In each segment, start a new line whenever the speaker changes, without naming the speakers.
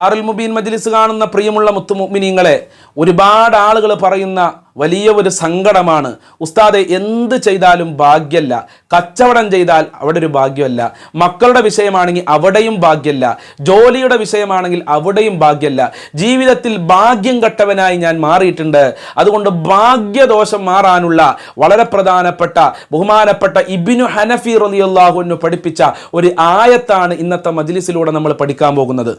ആറുൽ മുബീൻ മജ്ലിസ് കാണുന്ന പ്രിയമുള്ള മുത്തുമുമിനിങ്ങളെ ഒരുപാട് ആളുകൾ പറയുന്ന വലിയ ഒരു സങ്കടമാണ്. ഉസ്താദെ എന്ത് ചെയ്താലും ഭാഗ്യമല്ല കച്ചവടം ചെയ്താൽ അവിടെ ഒരു ഭാഗ്യമല്ല. മക്കളുടെ വിഷയമാണെങ്കിൽ അവിടെയും ഭാഗ്യമല്ല ജോലിയുടെ വിഷയമാണെങ്കിൽ അവിടെയും ഭാഗ്യമല്ല ജീവിതത്തിൽ ഭാഗ്യം കെട്ടവനായി ഞാൻ മാറിയിട്ടുണ്ട്. അതുകൊണ്ട് ഭാഗ്യദോഷം മാറാനുള്ള വളരെ പ്രധാനപ്പെട്ട ബഹുമാനപ്പെട്ട ഇബിനു ഹനഫി റലിയല്ലാഹുവിന് പഠിപ്പിച്ച ഒരു ആയത്താണ് ഇന്നത്തെ മജ്ലിസിലൂടെ നമ്മൾ പഠിക്കാൻ പോകുന്നത്.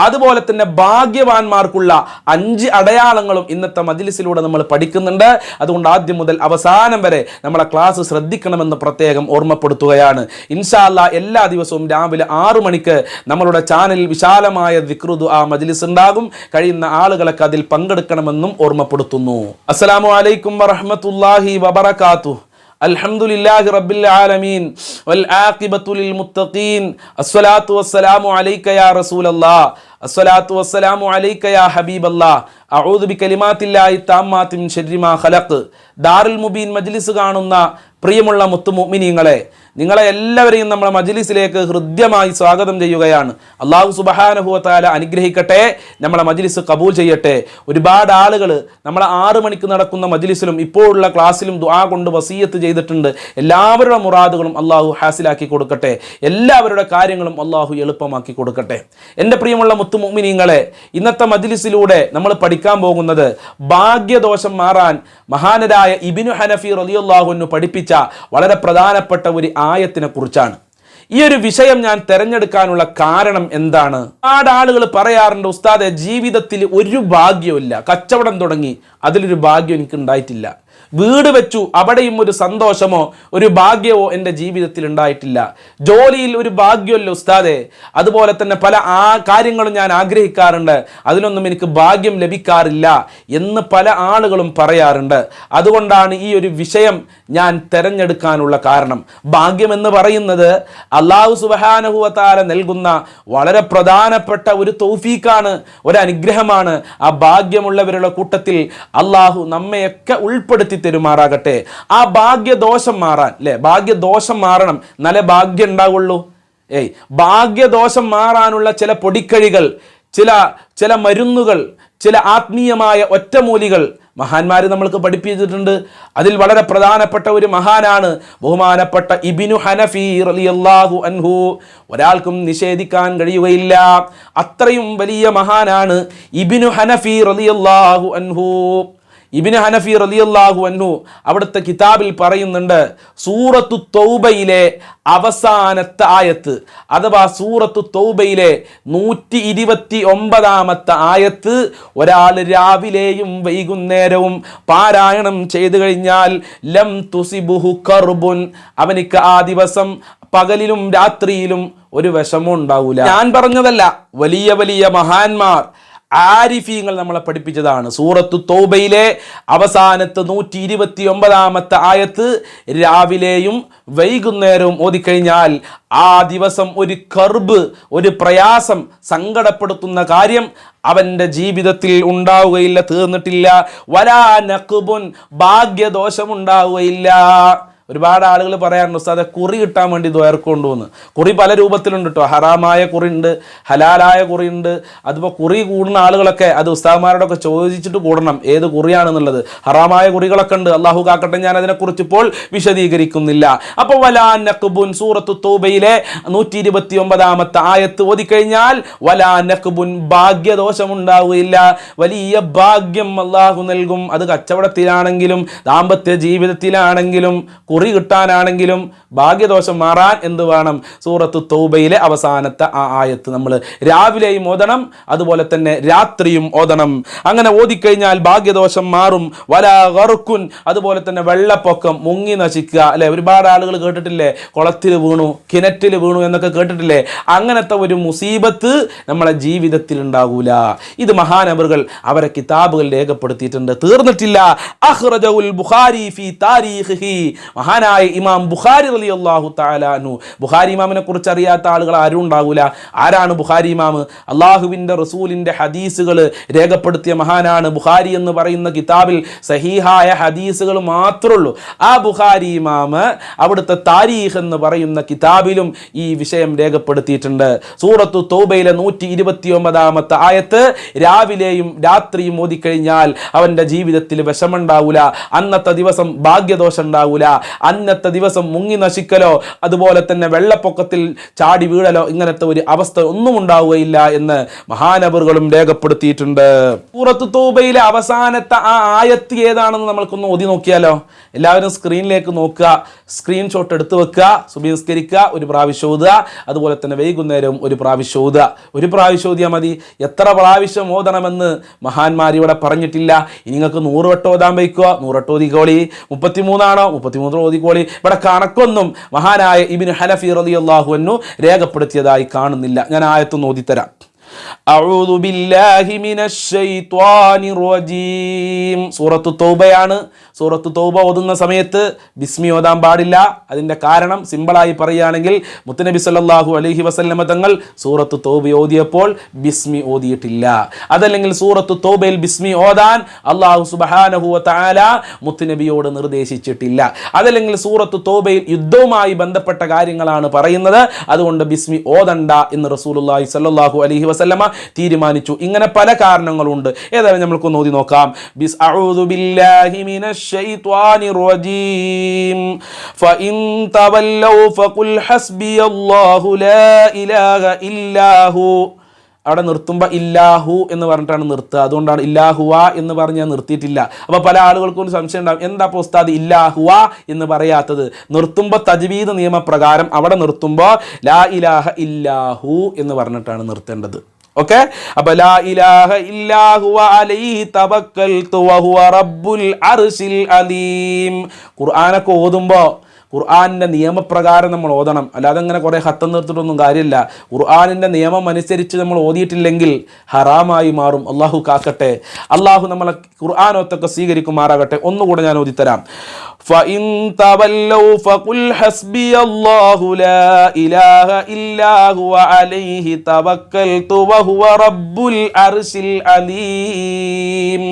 അതുപോലെ തന്നെ ഭാഗ്യവാന്മാർക്കുള്ള അഞ്ച് അടയാളങ്ങളും ഇന്നത്തെ മജ്ലിസിലൂടെ നമ്മൾ പഠിക്കുന്നുണ്ട് അതുകൊണ്ട് ആദ്യം മുതൽ അവസാനം വരെ നമ്മളെ ക്ലാസ് ശ്രദ്ധിക്കണമെന്ന് പ്രത്യേകം ഓർമ്മപ്പെടുത്തുകയാണ് ഇൻഷാല്ല എല്ലാ ദിവസവും രാവിലെ ആറു മണിക്ക് നമ്മളുടെ ചാനലിൽ വിശാലമായ വിക്രുതു ആ മജ്ലിസ് ഉണ്ടാകും കഴിയുന്ന ആളുകളൊക്കെ അതിൽ പങ്കെടുക്കണമെന്നും ഓർമ്മപ്പെടുത്തുന്നു അസ്സലാമു അലൈക്കും വറഹ്മത്തുള്ളാഹി വബറകാതുഹു الحمد لله رب العالمين والعاقبة للمتقين الصلاة والسلام عليك يا رسول الله الصلاة والسلام عليك يا حبيب الله അഊദുബി കലിമാത്തില്ലായി താമാത്തിൻ ഷെരിമാ ഖലഖ്. ദാറുൽ മുബീൻ മജ്ലിസ് കാണുന്ന പ്രിയമുള്ള മുത്തു മുത്തുമൊമിനിയങ്ങളെ നിങ്ങളെ എല്ലാവരെയും നമ്മളെ മജ്ലിസിലേക്ക് ഹൃദ്യമായി സ്വാഗതം ചെയ്യുകയാണ്. അള്ളാഹു സുബഹാനുഭവത്താല അനുഗ്രഹിക്കട്ടെ നമ്മളെ മജ്ലിസ് കബൂൾ ചെയ്യട്ടെ. ഒരുപാട് ആളുകൾ നമ്മളെ ആറു മണിക്ക് നടക്കുന്ന മജ്ലിസിലും ഇപ്പോഴുള്ള ക്ലാസ്സിലും ദുആ കൊണ്ട് വസീയത്ത് ചെയ്തിട്ടുണ്ട്. എല്ലാവരുടെ മുറാദുകളും അള്ളാഹു ഹാസിലാക്കി കൊടുക്കട്ടെ. എല്ലാവരുടെ കാര്യങ്ങളും അള്ളാഹു എളുപ്പമാക്കി കൊടുക്കട്ടെ. എന്റെ പ്രിയമുള്ള മുത്തു മുത്തുമൊമിനിയങ്ങളെ ഇന്നത്തെ മജ്ലിസിലൂടെ നമ്മൾ പഠിക്കും പഠിക്കാൻ പോകുന്നത്. ഭാഗ്യദോഷം മാറാൻ മഹാനരായ ഇബിനു ഹനഫി റലിയുള്ളാഹുനു പഠിപ്പിച്ച വളരെ പ്രധാനപ്പെട്ട ഒരു ആയത്തിനെ കുറിച്ചാണ്. ഈ ഒരു വിഷയം ഞാൻ തിരഞ്ഞെടുക്കാനുള്ള കാരണം എന്താണ്? ഒരുപാട് ആളുകൾ പറയാറുണ്ട് ഉസ്താദെ ജീവിതത്തിൽ ഒരു ഭാഗ്യമില്ല കച്ചവടം തുടങ്ങി. അതിലൊരു ഭാഗ്യം എനിക്ക് ഉണ്ടായിട്ടില്ല വീട് വെച്ചു അവിടെയും ഒരു സന്തോഷമോ ഒരു ഭാഗ്യമോ എന്റെ ജീവിതത്തിൽ ഉണ്ടായിട്ടില്ല. ജോലിയിൽ ഒരു ഭാഗ്യമല്ലോ ഉസ്താദെ. അതുപോലെ തന്നെ പല ആ കാര്യങ്ങളും ഞാൻ ആഗ്രഹിക്കാറുണ്ട്. അതിനൊന്നും എനിക്ക് ഭാഗ്യം ലഭിക്കാറില്ല എന്ന് പല ആളുകളും പറയാറുണ്ട്. അതുകൊണ്ടാണ് ഈ ഒരു വിഷയം ഞാൻ തിരഞ്ഞെടുക്കാനുള്ള കാരണം. ഭാഗ്യം എന്ന് പറയുന്നത് അള്ളാഹു സുബഹാനുഭവത്താല നൽകുന്ന വളരെ പ്രധാനപ്പെട്ട ഒരു തൗഫീക്കാണ് ഒരു അനുഗ്രഹമാണ്. ആ ഭാഗ്യമുള്ളവരുടെ കൂട്ടത്തിൽ അള്ളാഹു നമ്മയൊക്കെ ഉൾപ്പെടുത്തി തരുമാറാകട്ടെ. ആ ഭാഗ്യദോഷം മാറാൻ അല്ലേ ഭാഗ്യദോഷം മാറണം. നല്ല ഭാഗ്യം ഉണ്ടാവുള്ളൂ. ഏയ് ഭാഗ്യദോഷം മാറാനുള്ള ചില പൊടിക്കഴികൾ ചില ചില മരുന്നുകൾ ചില ആത്മീയമായ ഒറ്റമൂലികൾ മഹാന്മാർ നമ്മൾക്ക് പഠിപ്പിച്ചിട്ടുണ്ട്. അതിൽ വളരെ പ്രധാനപ്പെട്ട ഒരു മഹാനാണ് ബഹുമാനപ്പെട്ട ഇബിനു ഹനഫി റളിയല്ലാഹു അൻഹു. ഒരാൾക്കും നിഷേധിക്കാൻ കഴിയുകയില്ല. അത്രയും വലിയ മഹാനാണ് ഇബിനു ഹനഫി റളിയല്ലാഹു അൻഹു. ഇബിന് ഹനഫി റലിയല്ലാഹു അൻഹു അവിടുത്തെ കിതാബിൽ പറയുന്നുണ്ട് സൂറത്തു തൗബയിലെ അവസാനത്തെ ആയത്ത് അഥവാ സൂറത്തു തൗബയിലെ നൂറ്റി ഇരുപത്തി ഒമ്പതാമത്തെ ആയത്ത് ഒരാൾ രാവിലെയും വൈകുന്നേരവും പാരായണം ചെയ്തു കഴിഞ്ഞാൽ ലം തുസിബുഹു കർബുൻ അവനിക്ക് ആ ദിവസം പകലിലും രാത്രിയിലും ഒരു വിഷമം ഉണ്ടാവില്ല ഞാൻ പറഞ്ഞതല്ല വലിയ വലിയ മഹാന്മാർ ആരിഫീങ്ങൾ നമ്മളെ പഠിപ്പിച്ചതാണ്. സൂറത്തു തൗബയിലെ അവസാനത്തെ നൂറ്റി ഇരുപത്തി ഒമ്പതാമത്തെ ആയത്ത് രാവിലെയും വൈകുന്നേരവും ഓതിക്കഴിഞ്ഞാൽ ആ ദിവസം ഒരു കർബ് ഒരു പ്രയാസം സങ്കടപ്പെടുത്തുന്ന കാര്യം അവന്റെ ജീവിതത്തിൽ ഉണ്ടാവുകയില്ല തീർന്നിട്ടില്ല. വലാ നക്കുബുൻ ഭാഗ്യദോഷം ഉണ്ടാവുകയില്ല ഒരുപാട് ആളുകൾ പറയാറുണ്ട് ഉസ്താദെ കുറി കിട്ടാൻ വേണ്ടി ദുയർക്കൊണ്ടുവന്ന് കുറി പല രൂപത്തിലുണ്ട് കേട്ടോ ഹറാമായ കുറി ഉണ്ട് ഹലാലായ കുറി ഉണ്ട്. അതിപ്പോൾ കുറി കൂടുന്ന ആളുകളൊക്കെ അത് ഉസ്താദ്മാരോടൊക്കെ ചോദിച്ചിട്ട് കൂടണം ഏത് കുറിയാണെന്നുള്ളത്. ഹറാമായ കുറികളൊക്കെ ഉണ്ട്. അള്ളാഹു കാക്കട്ടെ ഞാൻ അതിനെക്കുറിച്ച് ഇപ്പോൾ വിശദീകരിക്കുന്നില്ല. അപ്പോൾ വലാ നഖ്ബുൻ സൂറത്തു തൂബയിലെ നൂറ്റി ഇരുപത്തി ഒമ്പതാമത്തെ ആയത്ത് ഓതിക്കഴിഞ്ഞാൽ വലാ നക്ബുൻ ഭാഗ്യദോഷം ഉണ്ടാവുകയില്ല വലിയ ഭാഗ്യം അള്ളാഹു നൽകും. അത് കച്ചവടത്തിലാണെങ്കിലും ദാമ്പത്യ ജീവിതത്തിലാണെങ്കിലും കുറി കിട്ടാനാണെങ്കിലും ഭാഗ്യദോഷം മാറാൻ എന്ത് വേണം? സൂറത്ത് തൗബയിലെ അവസാനത്തെ ആ ആയത്ത് നമ്മൾ രാവിലെയും ഓതണം അതുപോലെ തന്നെ രാത്രിയും ഓതണം. അങ്ങനെ ഓതിക്കഴിഞ്ഞാൽ ഭാഗ്യദോഷം മാറും. വലാ വറുക്കുൻ അതുപോലെ തന്നെ വെള്ളപ്പൊക്കം മുങ്ങി നശിക്കുക. അല്ലെ? ഒരുപാട് ആളുകൾ കേട്ടിട്ടില്ലേ? കുളത്തിൽ വീണു കിണറ്റിൽ വീണു എന്നൊക്കെ കേട്ടിട്ടില്ലേ? അങ്ങനത്തെ ഒരു മുസീബത്ത് നമ്മളെ ജീവിതത്തിൽ ഉണ്ടാകൂല. ഇത് മഹാനവറുകൾ അവരെ കിതാബുകൾ രേഖപ്പെടുത്തിയിട്ടുണ്ട്. തീർന്നിട്ടില്ല. അഹ്റജുൽ ബുഖാരി ഫി മഹാ മഹാനായ ഇമാം ബുഖാരി അലി അള്ളാഹു താലാനു ബുഖാരി ഇമാമിനെ കുറിച്ച് അറിയാത്ത ആളുകൾ ആരും ഉണ്ടാവില്ല ആരാണ് ബുഖാരി ഇമാം അള്ളാഹുവിന്റെ റസൂലിന്റെ ഹദീസുകൾ രേഖപ്പെടുത്തിയ മഹാനാണ് ബുഖാരി എന്ന് പറയുന്ന കിതാബിൽ സഹീഹായ ഹദീസുകൾ മാത്രമേ ഉള്ളൂ. ആ ബുഖാരി ഇമാമ് അവിടുത്തെ താരീഖ് എന്ന് പറയുന്ന കിതാബിലും ഈ വിഷയം രേഖപ്പെടുത്തിയിട്ടുണ്ട്. സൂറത്തു തൗബയിലെ നൂറ്റി ഇരുപത്തി ഒമ്പതാമത്തെ ആയത്ത് രാവിലെയും രാത്രിയും ഓതിക്കഴിഞ്ഞാൽ അവന്റെ ജീവിതത്തിൽ വിഷമുണ്ടാവൂല അന്നത്തെ ദിവസം ഭാഗ്യദോഷം ഉണ്ടാവൂല അന്നത്തെ ദിവസം മുങ്ങി നശിക്കലോ അതുപോലെ തന്നെ വെള്ളപ്പൊക്കത്തിൽ ചാടി വീഴലോ ഇങ്ങനത്തെ ഒരു അവസ്ഥ ഒന്നും ഉണ്ടാവുകയില്ല എന്ന് മഹാനബറുകളും രേഖപ്പെടുത്തിയിട്ടുണ്ട്. സൂറത്ത് തൂബയിലെ അവസാനത്തെ ആ ആയത്ത് ഏതാണെന്ന് നമ്മൾക്കൊന്ന് ഓതി നോക്കിയാലോ? എല്ലാവരും സ്ക്രീനിലേക്ക് നോക്കുക സ്ക്രീൻഷോട്ട് എടുത്തു വെക്കുക സുബീസ്കരിക്കുക ഒരു പ്രാവശ്യം ഓതുക അതുപോലെ തന്നെ വൈകുന്നേരം ഒരു പ്രാവശ്യം ഓതുക. ഒരു പ്രാവശ്യം ഓതിയാൽ മതി. എത്ര പ്രാവശ്യം ഓതണമെന്ന് മഹാന്മാർ ഇവിടെ പറഞ്ഞിട്ടില്ല. ഇനി നിങ്ങൾക്ക് നൂറ് വട്ടം ഓതാൻ വയ്ക്കുക. നൂറ് വട്ടം ഓതിക്കോളി. മുപ്പത്തിമൂന്നാണോ? മുപ്പത്തിമൂന്ന് ഓതിക്കോളി. ഇവിടെ കണക്കൊന്നും മഹാനായ ഇബിൻ ഹലഫി റലി അള്ളാഹുവിനു രേഖപ്പെടുത്തിയതായി കാണുന്നില്ല. ഞാൻ ആയത്തൊന്ന് ഓതിത്തരാം. അഊദു ബില്ലാഹി മിനശ് ശൈത്വാനിർ റജീം. സൂറത്തു തൗബയാണ്. സൂറത്തു തൗബ ഓതുന്ന സമയത്ത് ബിസ്മി ഓതാൻ പാടില്ല. അതിന്റെ കാരണം സിമ്പിളായി പറയുകയാണെങ്കിൽ മുത്തനബി സല്ലല്ലാഹു അലൈഹി വസല്ലമ തങ്ങൾ സൂറത്ത് തൗബ ഓതിയപ്പോൾ ബിസ്മി ഓതിയിട്ടില്ല. അതല്ലെങ്കിൽ സൂറത്ത് തൗബയിൽ ബിസ്മി ഓതാൻ അള്ളാഹു സുബ്ഹാനഹു വ തആല മുത്തുനബിയോട് നിർദ്ദേശിച്ചിട്ടില്ല. അതല്ലെങ്കിൽ സൂറത്ത് തൗബയിൽ യുദ്ധവുമായി ബന്ധപ്പെട്ട കാര്യങ്ങളാണ് പറയുന്നത്. അതുകൊണ്ട് ബിസ്മി ഓതണ്ട എന്ന് റസൂലുള്ളാഹി സല്ലാഹു അലൈഹി വസല്ലമ തീരുമാനിച്ചു. ഇങ്ങനെ പല കാരണങ്ങളുണ്ട്. ഏതായാലും നമ്മൾക്കൊന്ന് ഓതി നോക്കാം. ബിസ് ബില്ലാഹി ശൈത്വാനിർ റജീം فقل حسبي ഫഖുൽ ഹസ്ബിയല്ലാഹു ലാ ഇലാഹ هو അവിടെ നിർത്തുമ്പോൾ ഇല്ലാഹു എന്ന് പറഞ്ഞിട്ടാണ് നിർത്തുക. അതുകൊണ്ടാണ് ഇല്ലാഹുവ എന്ന് പറഞ്ഞ് ഞാൻ നിർത്തിയിട്ടില്ല. അപ്പോൾ പല ആളുകൾക്കും സംശയം ഉണ്ടാകും എന്താ ഇപ്പോൾ ഉസ്താദ് ഇല്ലാഹുവ എന്ന് പറയാത്തത്? നിർത്തുമ്പോൾ തജ്വീദ് നിയമപ്രകാരം അവിടെ നിർത്തുമ്പോൾ ലാ ഇലാഹ ഇല്ലാഹു എന്ന് പറഞ്ഞിട്ടാണ് നിർത്തേണ്ടത്. ഓക്കെ അപ്പൊ ലാ ഇലാഹ ഇല്ലാഹുവ അലൈഹി തവക്കൽതു വഹുവ റബ്ബുൽ അർശിൽ അലീം. ഖുർആനൊക്കെ ഓതുമ്പോൾ ഖുർആാനിൻ്റെ നിയമപ്രകാരം നമ്മൾ ഓതണം അല്ലാതെ അങ്ങനെ കുറേ ഹത്തം നിർത്തിയിട്ടൊന്നും കാര്യമില്ല ഖുർആാനിൻ്റെ നിയമം അനുസരിച്ച് നമ്മൾ ഓതിയിട്ടില്ലെങ്കിൽ ഹറാമായി മാറും അള്ളാഹു കാക്കട്ടെ അള്ളാഹു നമ്മളെ ഖുർആാനൊത്തൊക്കെ സ്വീകരിക്കുമാറാകട്ടെ ഒന്നുകൂടെ ഞാൻ ഓതിത്തരാം فإن تولوا فقل حسبي الله لا إله إلا هو عليه توكلت وهو رب العرش العليم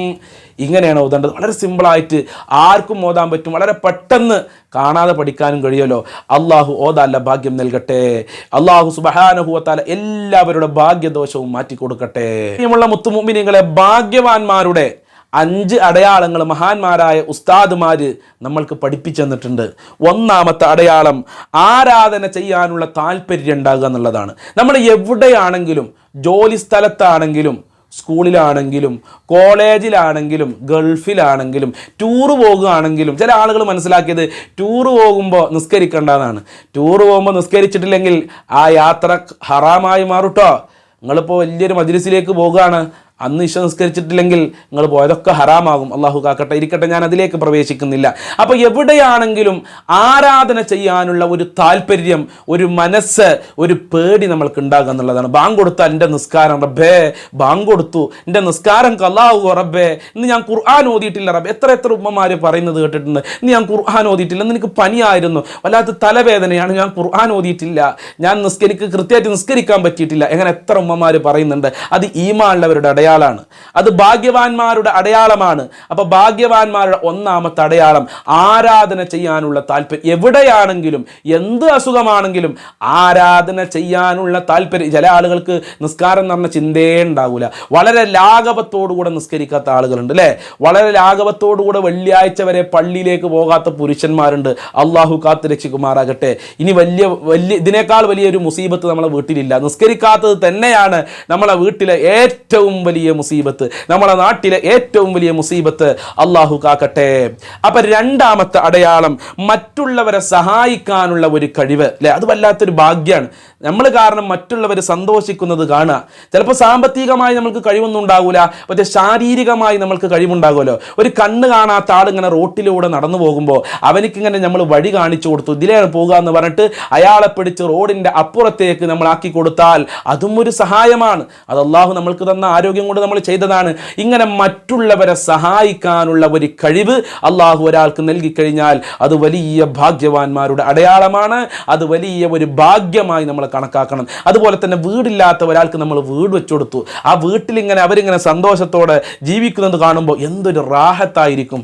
ഇങ്ങനെയാണ് ഓതേണ്ടത്? വളരെ സിമ്പിളായിട്ട് ആർക്കും ഓതാൻ പറ്റും. വളരെ പെട്ടെന്ന് കാണാതെ പഠിക്കാനും കഴിയുമല്ലോ. അള്ളാഹു ഓതാല്ല ഭാഗ്യം നൽകട്ടെ. അള്ളാഹു സുബഹാനുഭവത്താല എല്ലാവരുടെ ഭാഗ്യദോഷവും മാറ്റിക്കൊടുക്കട്ടെ പ്രിയമുള്ള മുത്തുമുമ്പിനിങ്ങളെ ഭാഗ്യവാന്മാരുടെ അഞ്ച് അടയാളങ്ങൾ മഹാന്മാരായ ഉസ്താദുമാർ നമ്മൾക്ക് പഠിപ്പിച്ചെന്നിട്ടുണ്ട് ഒന്നാമത്തെ അടയാളം ആരാധന ചെയ്യാനുള്ള താല്പര്യം ഉണ്ടാകുക എന്നുള്ളതാണ്. നമ്മൾ എവിടെയാണെങ്കിലും ജോലി സ്ഥലത്താണെങ്കിലും സ്കൂളിലാണെങ്കിലും കോളേജിലാണെങ്കിലും ഗൾഫിലാണെങ്കിലും ടൂറ് പോകുകയാണെങ്കിലും ചില ആളുകൾ മനസ്സിലാക്കിയത് ടൂറ് പോകുമ്പോൾ നിസ്കരിക്കേണ്ടതാണ്. ടൂറ് പോകുമ്പോൾ നിസ്കരിച്ചിട്ടില്ലെങ്കിൽ ആ യാത്ര ഹറാമായി മാറുട്ടോ. നിങ്ങളിപ്പോൾ വലിയൊരു മജ്ലിസിലേക്ക് പോകുകയാണ്. അന്ന് ഇഷ നിസ്കരിച്ചിട്ടില്ലെങ്കിൽ നിങ്ങൾ പോയതൊക്കെ ഹറാമാകും. അള്ളാഹു കാക്കട്ടെ ഇരിക്കട്ടെ ഞാൻ അതിലേക്ക് പ്രവേശിക്കുന്നില്ല. അപ്പോൾ എവിടെയാണെങ്കിലും ആരാധന ചെയ്യാനുള്ള ഒരു താല്പര്യം ഒരു മനസ്സ് ഒരു പേടി നമ്മൾക്ക് ഉണ്ടാകുക എന്നുള്ളതാണ്. ബാങ്ക് കൊടുത്താൽ എന്റെ നിസ്കാരം റബ്ബേ ബാങ്ക് കൊടുത്തു. എന്റെ നിസ്കാരം കല്ലാവുക റബ്ബേ. ഇന്ന് ഞാൻ ഖുർആൻ ഓതിയിട്ടില്ല റബ്ബേ. എത്ര എത്ര ഉമ്മമാർ പറയുന്നത് കേട്ടിട്ടുണ്ട്. ഇന്ന് ഞാൻ ഖുർആൻ ഓതിയിട്ടില്ല ഇന്ന് എനിക്ക് പനിയായിരുന്നു. വല്ലാത്ത തലവേദനയാണ് ഞാൻ ഖുർആൻ ഓതിയിട്ടില്ല. ഞാൻ നിസ്കരിക്ക് കൃത്യമായിട്ട് നിസ്കരിക്കാൻ പറ്റിയിട്ടില്ല. എങ്ങനെ എത്ര ഉമ്മമാർ പറയുന്നുണ്ട്. അത് ഈമാനുള്ളവരുടെ അടയാളം അടയാളാണ് അത് ഭാഗ്യവാന്മാരുടെ അടയാളമാണ്. അപ്പൊ ഭാഗ്യവാന്മാരുടെ ഒന്നാമത്തെ അടയാളം ആരാധന ചെയ്യാനുള്ള താല്പര്യം. എവിടെയാണെങ്കിലും എന്ത് അസുഖമാണെങ്കിലും ആരാധന ചെയ്യാനുള്ള താല്പര്യം. ചില ആളുകൾക്ക് നിസ്കാരം എന്ന് പറഞ്ഞ ചിന്തയേ ഉണ്ടാവില്ല വളരെ ലാഘവത്തോടുകൂടെ നിസ്കരിക്കാത്ത ആളുകളുണ്ട് അല്ലേ? വളരെ ലാഘവത്തോടുകൂടെ വെള്ളിയാഴ്ച വരെ പള്ളിയിലേക്ക് പോകാത്ത പുരുഷന്മാരുണ്ട്. അള്ളാഹു കാത്ത് രക്ഷിക്കുമാറാകട്ടെ. ഇനി വലിയ വലിയ ഇതിനേക്കാൾ വലിയൊരു മുസീബത്ത് നമ്മളെ വീട്ടിലില്ല. നിസ്കരിക്കാത്തത് തന്നെയാണ് നമ്മളെ വീട്ടിലെ ഏറ്റവും വലിയ മുസീബത്ത്. നമ്മുടെ നാട്ടിലെ ഏറ്റവും വലിയ മുസീബത്ത് അള്ളാഹു കാക്കട്ടെ. അപ്പൊ രണ്ടാമത്തെ അടയാളം മറ്റുള്ളവരെ സഹായിക്കാനുള്ള ഒരു കഴിവ്. അല്ലെ? അത് വല്ലാത്തൊരു ഭാഗ്യമാണ് നമ്മൾ കാരണം മറ്റുള്ളവർ സന്തോഷിക്കുന്നത് കാണുക. ചിലപ്പോൾ സാമ്പത്തികമായി നമുക്ക് കഴിവൊന്നും ഉണ്ടാകില്ല പക്ഷേ ശാരീരികമായി നമ്മൾക്ക് കഴിവുണ്ടാകുമല്ലോ. ഒരു കണ്ണ് കാണാത്ത ആൾ ഇങ്ങനെ റോട്ടിലൂടെ നടന്നു പോകുമ്പോൾ അവനിക്കിങ്ങനെ നമ്മൾ വഴി കാണിച്ചു കൊടുത്തു. ഇതിലേ പോകുക എന്ന് പറഞ്ഞിട്ട് അയാളെ പിടിച്ച് റോഡിന്റെ അപ്പുറത്തേക്ക് നമ്മൾ ആക്കി കൊടുത്താൽ അതും ഒരു സഹായമാണ്. അത് അള്ളാഹു നമ്മൾക്ക് തന്ന ആരോഗ്യം കൊണ്ട് നമ്മൾ ചെയ്തതാണ്. ഇങ്ങനെ മറ്റുള്ളവരെ സഹായിക്കാനുള്ള ഒരു കഴിവ് അള്ളാഹു ഒരാൾക്ക് നൽകിക്കഴിഞ്ഞാൽ അത് വലിയ ഭാഗ്യവാന്മാരുടെ അടയാളമാണ്. അത് വലിയ ഒരു ഭാഗ്യമായി നമ്മൾ കണക്കാക്കണം. അതുപോലെ തന്നെ വീടില്ലാത്ത ഒരാൾക്ക് നമ്മൾ വീട് വെച്ചു കൊടുത്തു ആ വീട്ടിലിങ്ങനെ അവരിങ്ങനെ സന്തോഷത്തോടെ ജീവിക്കുന്നത് കാണുമ്പോൾ എന്തൊരു റാഹത്തായിരിക്കും.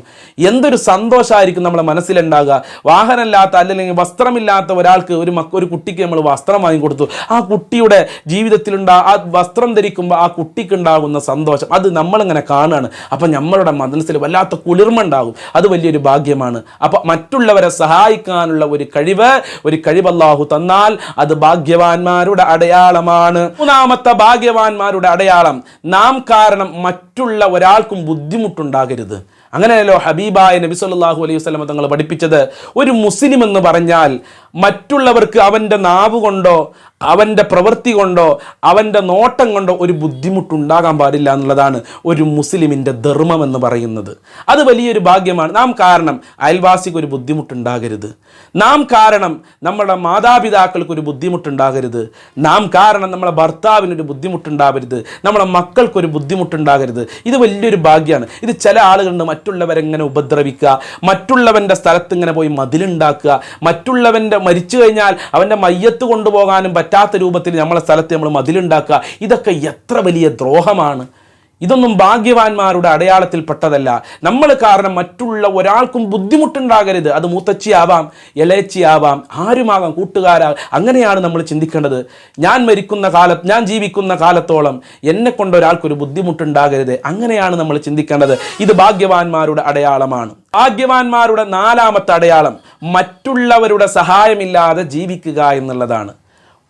എന്തൊരു സന്തോഷമായിരിക്കും നമ്മളെ മനസ്സിലുണ്ടാകുക. വാഹനമില്ലാത്ത അല്ലെങ്കിൽ വസ്ത്രമില്ലാത്ത ഒരാൾക്ക് ഒരു മക്ക ഒരു കുട്ടിക്ക് നമ്മൾ വസ്ത്രം വാങ്ങി കൊടുത്തു ആ കുട്ടിയുടെ ജീവിതത്തിലുണ്ടാ ആ വസ്ത്രം ധരിക്കുമ്പോൾ ആ കുട്ടിക്ക് ഉണ്ടാകുന്ന സന്തോഷം അത് നമ്മളിങ്ങനെ കാണുകയാണ് അപ്പം നമ്മളുടെ മനസ്സിൽ വല്ലാത്ത കുളിർമ ഉണ്ടാകും. അത് വലിയൊരു ഭാഗ്യമാണ്. അപ്പം മറ്റുള്ളവരെ സഹായിക്കാനുള്ള ഒരു കഴിവ് ഒരു കഴിവ് അല്ലാഹു തന്നാൽ അത് ഭാഗ്യവാന്മാരുടെ അടയാളമാണ്. മൂന്നാമത്തെ ഭാഗ്യവാന്മാരുടെ അടയാളം. നാം കാരണം മറ്റുള്ള ഒരാൾക്കും ബുദ്ധിമുട്ടുണ്ടാകരുത്. അങ്ങനെയല്ലോ ഹബീബായ നബി സല്ലല്ലാഹു അലൈഹി വസല്ലം തങ്ങൾ പഠിപ്പിച്ചത്. ഒരു മുസ്ലിം എന്ന് പറഞ്ഞാൽ മറ്റുള്ളവർക്ക് അവന്റെ നാവ് കൊണ്ടോ അവന്റെ പ്രവൃത്തി കൊണ്ടോ അവന്റെ നോട്ടം കൊണ്ടോ ഒരു ബുദ്ധിമുട്ടുണ്ടാകാൻ പാടില്ല എന്നുള്ളതാണ് ഒരു മുസ്ലിമിന്റെ ധർമ്മം എന്ന് പറയുന്നത്. അത് വലിയൊരു ഭാഗ്യമാണ്. നാം കാരണം അയൽവാസിക്ക് ഒരു ബുദ്ധിമുട്ടുണ്ടാകരുത്. നാം കാരണം നമ്മുടെ മാതാപിതാക്കൾക്ക് ഒരു ബുദ്ധിമുട്ടുണ്ടാകരുത്. നാം കാരണം നമ്മുടെ ഭർത്താവിനൊരു ബുദ്ധിമുട്ടുണ്ടാവരുത്. നമ്മുടെ മക്കൾക്കൊരു ബുദ്ധിമുട്ടുണ്ടാകരുത്. ഇത് വലിയൊരു ഭാഗ്യമാണ്. ഇത് ചില ആളുകളുണ്ട് മറ്റുള്ളവരെങ്ങനെ ഉപദ്രവിക്കുക മറ്റുള്ളവന്റെ സ്ഥലത്ത് ഇങ്ങനെ പോയി മതിലുണ്ടാക്കുക മറ്റുള്ളവന്റെ മരിച്ചു കഴിഞ്ഞാൽ അവന്റെ മയ്യത്ത് കൊണ്ടുപോകാനും പറ്റാത്ത രൂപത്തിൽ നമ്മളെ സ്ഥലത്ത് നമ്മൾ മതിലുണ്ടാക്കുക. ഇതൊക്കെ എത്ര വലിയ ദ്രോഹമാണ്. ഇതൊന്നും ഭാഗ്യവാന്മാരുടെ അടയാളത്തിൽപ്പെട്ടതല്ല നമ്മൾ കാരണം മറ്റുള്ള ഒരാൾക്കും ബുദ്ധിമുട്ടുണ്ടാകരുത്. അത് മൂത്തച്ചിയാവാം ഇളയച്ചിയാവാം ആരുമാകാം കൂട്ടുകാരാ അങ്ങനെയാണ് നമ്മൾ ചിന്തിക്കേണ്ടത്. ഞാൻ മരിക്കുന്ന കാലത്ത് ഞാൻ ജീവിക്കുന്ന കാലത്തോളം എന്നെ കൊണ്ട് ഒരാൾക്കൊരു ബുദ്ധിമുട്ടുണ്ടാകരുത്. അങ്ങനെയാണ് നമ്മൾ ചിന്തിക്കേണ്ടത്. ഇത് ഭാഗ്യവാന്മാരുടെ അടയാളമാണ്. ഭാഗ്യവാന്മാരുടെ നാലാമത്തെ അടയാളം. മറ്റുള്ളവരുടെ സഹായമില്ലാതെ ജീവിക്കുക എന്നുള്ളതാണ്.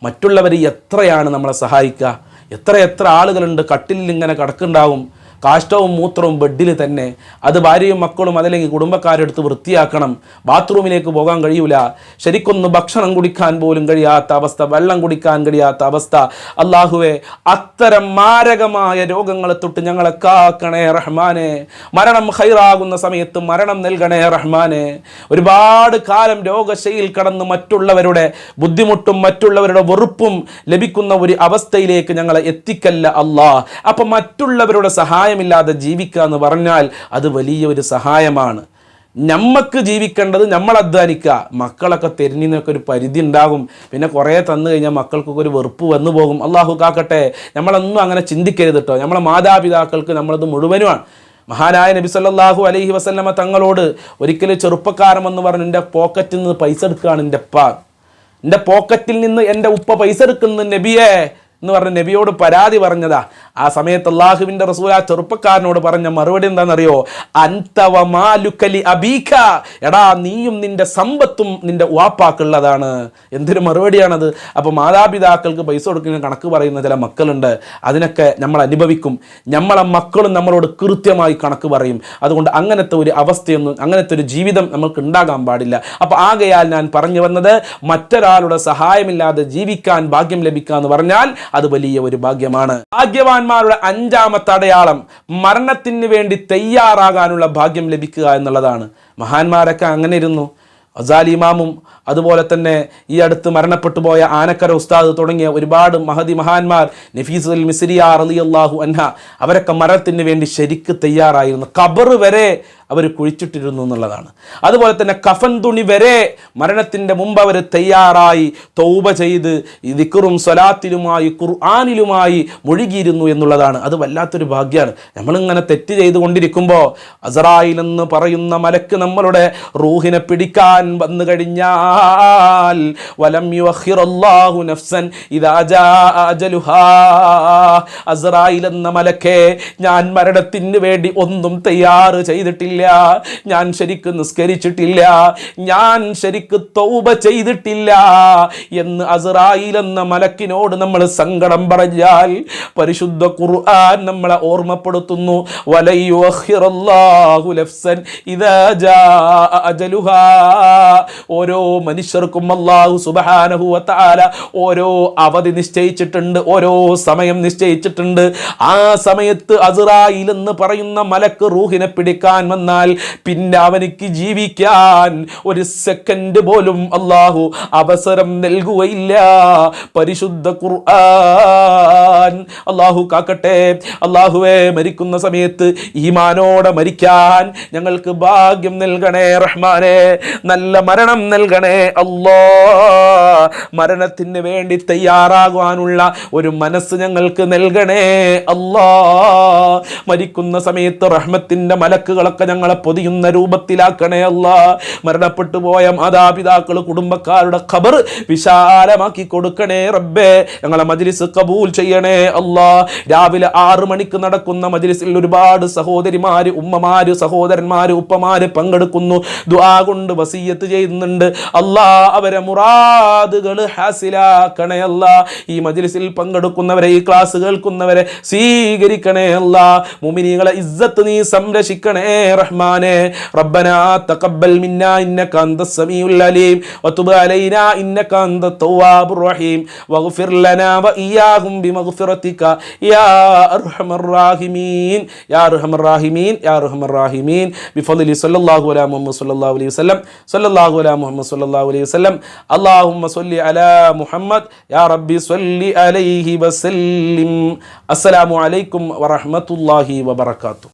മറ്റുള്ളവർ എത്രയാണ് നമ്മളെ സഹായിക്കുക? എത്ര എത്ര ആളുകളുണ്ട് കട്ടിലിൽ ഇങ്ങനെ കിടക്കുന്നുണ്ടാവും? കാഷ്ടവും മൂത്രവും ബെഡിൽ തന്നെ. അത് ഭാര്യയും മക്കളും അതല്ലെങ്കിൽ കുടുംബക്കാരെടുത്ത് വൃത്തിയാക്കണം. ബാത്റൂമിലേക്ക് പോകാൻ കഴിയൂല. ശരിക്കൊന്ന് ഭക്ഷണം കുടിക്കാൻ പോലും കഴിയാത്ത അവസ്ഥ വെള്ളം കുടിക്കാൻ കഴിയാത്ത അവസ്ഥ. അള്ളാഹുവെ അത്തരം മാരകമായ രോഗങ്ങളെ തൊട്ട് ഞങ്ങളെ കാക്കണേ റഹ്മാനെ. മരണം ഹൈറാകുന്ന സമയത്ത് മരണം നൽകണേ റഹ്മാനെ. ഒരുപാട് കാലം രോഗശയിൽ കടന്ന് മറ്റുള്ളവരുടെ ബുദ്ധിമുട്ടും മറ്റുള്ളവരുടെ വെറുപ്പും ലഭിക്കുന്ന ഒരു അവസ്ഥയിലേക്ക് ഞങ്ങളെ എത്തിക്കല്ല അള്ളാഹ് അപ്പം മറ്റുള്ളവരുടെ സഹായമില്ലാതെ ജീവിക്കുക എന്ന് പറഞ്ഞാൽ അത് വലിയ ഒരു സഹായമാണ്. നമ്മക്ക് ജീവിക്കേണ്ടത് നമ്മൾ അധ്വാനിക്കുക. മക്കളൊക്കെ തെരഞ്ഞിനൊക്കെ ഒരു പരിധി ഉണ്ടാകും. പിന്നെ കുറേ തന്നു കഴിഞ്ഞാൽ മക്കൾക്കൊക്കെ ഒരു വെറുപ്പ് വന്നു പോകും. അള്ളാഹു കാക്കട്ടെ നമ്മളൊന്നും അങ്ങനെ ചിന്തിക്കരുത് കേട്ടോ നമ്മളെ മാതാപിതാക്കൾക്ക് നമ്മളത് മുഴുവനുമാണ്. മഹാനായ നബി സല്ലാഹു അലൈഹി വസല്ലമ തങ്ങളോട് ഒരിക്കലും ചെറുപ്പക്കാരൻ എന്ന് പറഞ്ഞ് എന്റെ പോക്കറ്റിൽ നിന്ന് പൈസ എടുക്കുകയാണ് എന്റെ ഉപ്പ. എന്റെ പോക്കറ്റിൽ നിന്ന് എന്റെ ഉപ്പ പൈസ എടുക്കുന്നു നബിയെ എന്ന് പറഞ്ഞ നബിയോട് പരാതി പറഞ്ഞതാ. ആ സമയത്ത് അള്ളാഹുവിന്റെ റസൂൽ ആ ചെറുപ്പക്കാരനോട് പറഞ്ഞ മറുപടി എന്താണെന്നറിയോ? അൻതവമാലുക്കലി അബീഖ എടാ നീയും നിന്റെ സമ്പത്തും നിന്റെ വാപ്പാക്കുള്ളതാണ് എന്തൊരു മറുപടിയാണത്? അപ്പോൾ മാതാപിതാക്കൾക്ക് പൈസ കൊടുക്കുന്ന കണക്ക് പറയുന്ന ചില മക്കളുണ്ട്. അതിനൊക്കെ നമ്മൾ അനുഭവിക്കും. നമ്മളെ മക്കളും നമ്മളോട് കൃത്യമായി കണക്ക് പറയും. അതുകൊണ്ട് അങ്ങനത്തെ ഒരു അവസ്ഥയൊന്നും അങ്ങനത്തെ ഒരു ജീവിതം നമ്മൾക്ക് ഉണ്ടാകാൻ പാടില്ല. അപ്പോൾ ആകയാൽ ഞാൻ പറഞ്ഞു വന്നത് മറ്റൊരാളുടെ സഹായമില്ലാതെ ജീവിക്കാൻ ഭാഗ്യം ലഭിക്കുക എന്ന് പറഞ്ഞാൽ അത് വലിയ ഒരു ഭാഗ്യമാണ്. ഭാഗ്യവാന്മാരുടെ അഞ്ചാമത്തെ അടയാളം മരണത്തിന് വേണ്ടി തയ്യാറാകാനുള്ള ഭാഗ്യം ലഭിക്കുക എന്നുള്ളതാണ്. മഹാന്മാരൊക്കെ അങ്ങനെ ഇരുന്നു. അസാലി ഇമാമും അതുപോലെ തന്നെ ഈ അടുത്ത് മരണപ്പെട്ടു പോയ ആനക്കര ഉസ്താദ് തുടങ്ങിയ ഒരുപാട് മഹതി മഹാന്മാർ നഫീസുൽ മിസ്രിയ റളിയല്ലാഹു അൻഹ അവരൊക്കെ മരണത്തിന് വേണ്ടി ശരിക്ക് തയ്യാറായിരുന്നു. ഖബർ വരെ അവർ കുഴിച്ചിട്ടിരുന്നു എന്നുള്ളതാണ്. അതുപോലെ തന്നെ കഫൻ തുണി വരെ മരണത്തിന്റെ മുമ്പ് അവർ തയ്യാറായി തൗബ ചെയ്ത് ദിക്കറും സ്വലാത്തിലുമായി ഖുർആാനിലുമായി മുഴുകിയിരുന്നു എന്നുള്ളതാണ്. അത് വല്ലാത്തൊരു ഭാഗ്യമാണ് നമ്മളിങ്ങനെ തെറ്റ് ചെയ്തുകൊണ്ടിരിക്കുമ്പോൾ അസറായിൽ എന്ന് പറയുന്ന മലക്ക് നമ്മളുടെ റൂഹിനെ പിടിക്കാൻ വന്നു കഴിഞ്ഞാൽ വലം യുഹിറല്ലാഹു നഫ്സൻ ഇതാജാ അസറായിൽ എന്ന മലക്കെ ഞാൻ മരണത്തിന് വേണ്ടി ഒന്നും തയ്യാറ് ചെയ്തിട്ടില്ല. നോമ്പിട്ടില്ല ഞാൻ ശരിക്ക് നിസ്കരിച്ചിട്ടില്ല. ഞാൻ ശരിക്ക് തൗബ ചെയ്തിട്ടില്ല എന്ന് അസറായിൽ എന്ന മലക്കിനോട് നമ്മൾ സങ്കടം പറഞ്ഞാൽ പരിശുദ്ധ ഖുർആൻ നമ്മളെ ഓർമ്മപ്പെടുത്തുന്നു. ഓരോ മനുഷ്യർക്കും അള്ളാഹു സുബ്ഹാനഹു വതആല ഓരോ അവധി നിശ്ചയിച്ചിട്ടുണ്ട് ഓരോ സമയം നിശ്ചയിച്ചിട്ടുണ്ട്. ആ സമയത്ത് അസുറായിൽ എന്ന് പറയുന്ന മലക്ക് റൂഹിനെ പിടിക്കാൻ വന്നാൽ പിന്നെ അവനിക്ക് ജീവിക്കാൻ ഒരു സെക്കൻഡ് പോലും അള്ളാഹു അവസരം നൽകുകയില്ല. പരിശുദ്ധ ഖുർആൻ. അള്ളാഹു കാക്കട്ടെ. അള്ളാഹുവെ മരിക്കുന്ന സമയത്ത് ഈമാനോടെ മരിക്കാൻ ഞങ്ങൾക്ക് ഭാഗ്യം നൽകണേ റഹ്മാനെ. നല്ല മരണം നൽകണേ അല്ലോ. മരണത്തിന് വേണ്ടി തയ്യാറാകുവാനുള്ള ഒരു മനസ്സ് ഞങ്ങൾക്ക് നൽകണേ അല്ലാ. മരിക്കുന്ന സമയത്ത് റഹ്മത്തിന്റെ മലക്കുകളൊക്കെ ഞങ്ങളെ പൊതിയുന്ന രൂപത്തിലാക്കണേ അല്ല. മരണപ്പെട്ടു പോയ മാതാപിതാക്കൾ കുടുംബക്കാരുടെ ഖബർ വിശാലമാക്കി കൊടുക്കണേ റബ്ബേ. ഞങ്ങളെ മജ്ലിസ് കബൂൽ ചെയ്യണേ അല്ലാ. രാവിലെ ആറ് മണിക്ക് നടക്കുന്ന മജ്ലിസിൽ ഒരുപാട് സഹോദരിമാര് ഉമ്മമാര് സഹോദരന്മാര് ഉപ്പമാര് പങ്കെടുക്കുന്നു. ദുആ കൊണ്ട് വസീയത്ത് ചെയ്യുന്നുണ്ട്. അല്ലാ അവരെ മുറാദുകൾ ഹാസിലാക്കണേ അല്ല. ഈ മജ്ലിസിൽ പങ്കെടുക്കുന്നവരെ ഈ ക്ലാസ് കേൾക്കുന്നവരെ സ്വീകരിക്കണേ അല്ല. മുമിനികളെ ഇസ്സത്ത് നീ സംരക്ഷിക്കണേ റഹ്മാനെ. റബ്ബന തഖബ്ബൽ മിന്നാ ഇന്നക അന്ത സമീഉൽ അലീം. വതുബ് അലൈനാ ഇന്നക അന്ത തവ്വാബുർ റഹീം. വഗ്ഫിർ ലനാ വഇയ്യാഹും ബിമഗ്ഫിറതിക യാ അർഹമർ റാഹിമീൻ. യാ അർഹമർ റാഹിമീൻ യാ അർഹമർ റാഹിമീൻ. ബിഫദ്ലി സല്ലല്ലാഹു അലാ മുഹമ്മദ് സല്ലല്ലാഹു അലൈഹി വസല്ലം. സല്ലല്ലാഹു അലാ മുഹമ്മദ് സല്ലല്ലാഹു അലൈഹി വസല്ലം. അല്ലാഹുമ്മ സല്ലി അലാ മുഹമ്മദ്. യാ റബ്ബി സല്ലി അലൈഹി വസല്ലിം. അസ്സലാമു അലൈക്കും വറഹ്മത്തുള്ളാഹി വബറകാതുഹു.